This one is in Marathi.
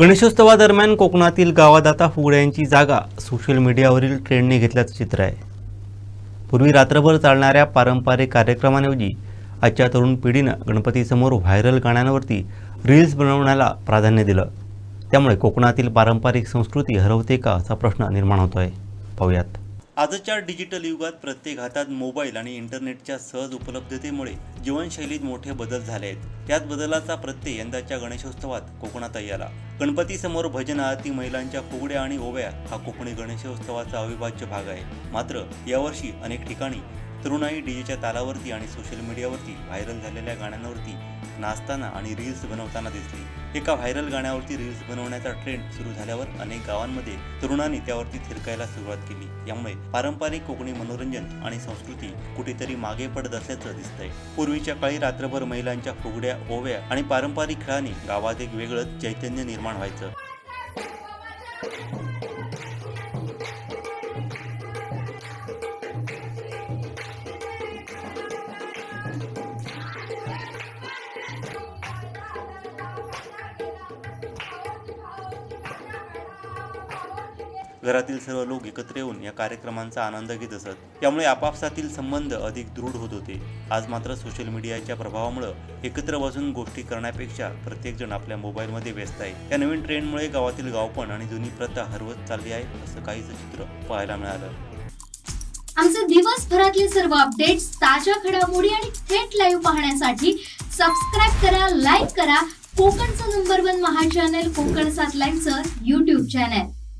गणेशोत्सवादरम्यान कोकणातील गावात आता फुगड्यांची जागा सोशल मीडियावरील ट्रेंडने घेतल्याचं चित्र आहे. पूर्वी रात्रभर चालणाऱ्या पारंपरिक कार्यक्रमांऐवजी आजच्या तरुण पिढीनं गणपतीसमोर व्हायरल गाण्यांवरती रील्स बनवण्याला प्राधान्य दिलं. त्यामुळे कोकणातील पारंपरिक संस्कृती हरवते का असा प्रश्न निर्माण होतो आहे पाहूयात. आजच्या डिजिटल युगात प्रत्येक हातात मोबाईल आणि इंटरनेटच्या सहज उपलब्धतेमुळे जीवनशैलीत मोठे बदल झाले आहेत. त्याच बदलाचा प्रत्यय यंदाच्या गणेशोत्सवात कोकणातही आला. गणपतीसमोर भजन आरती महिलांच्या फुगड्या आणि ओव्या हा कोकणी गणेशोत्सवाचा अविभाज्य भाग आहे. मात्र यावर्षी अनेक ठिकाणी तरुणाई डीजेच्या तालावरती आणि सोशल मीडियावरती व्हायरल झालेल्या गाण्यांवरती नाचताना आणि रील्स बनवताना दिसली. एका व्हायरल गाण्यावरती रील्स बनवण्याचा ट्रेंड सुरू झाल्यावर अनेक गावांमध्ये तरुणांनी त्यावरती थिरकायला सुरुवात केली. यामुळे पारंपरिक कोकणी मनोरंजन आणि संस्कृती कुठेतरी मागे पडत असल्याचं दिसतंय. पूर्वीच्या काळी रात्रभर महिलांच्या फुगड्या ओव्या आणि पारंपरिक खेळांनी गावात एक वेगळंच चैतन्य निर्माण व्हायचं. घरातील सर्व लोक एकत्र येऊन या कार्यक्रमांचा आनंद घेत असत. यामुळे आपापसातील संबंध अधिक दृढ होत होते. आज मात्र सोशल मीडियाच्या प्रभावामुळे एकत्र बसून गोष्टी करण्यापेक्षा प्रत्येकजण आपल्या मोबाईलमध्ये व्यस्त आहे. या नवीन ट्रेंडमुळे गावातील गावपण आणि जुनी प्रथा हरवत चालली आहे असं काहीच चित्र पाहायला मिळालं. आमचे दिवसभरातले सर्व अपडेट्स ताज्या घडामोडी आणि थेट लाईव्ह पाहण्यासाठी सबस्क्राईब करा लाईक करा. कोकणचं नंबर वन महा चॅनल कोकण सात लाईनचं युट्यूब चॅनल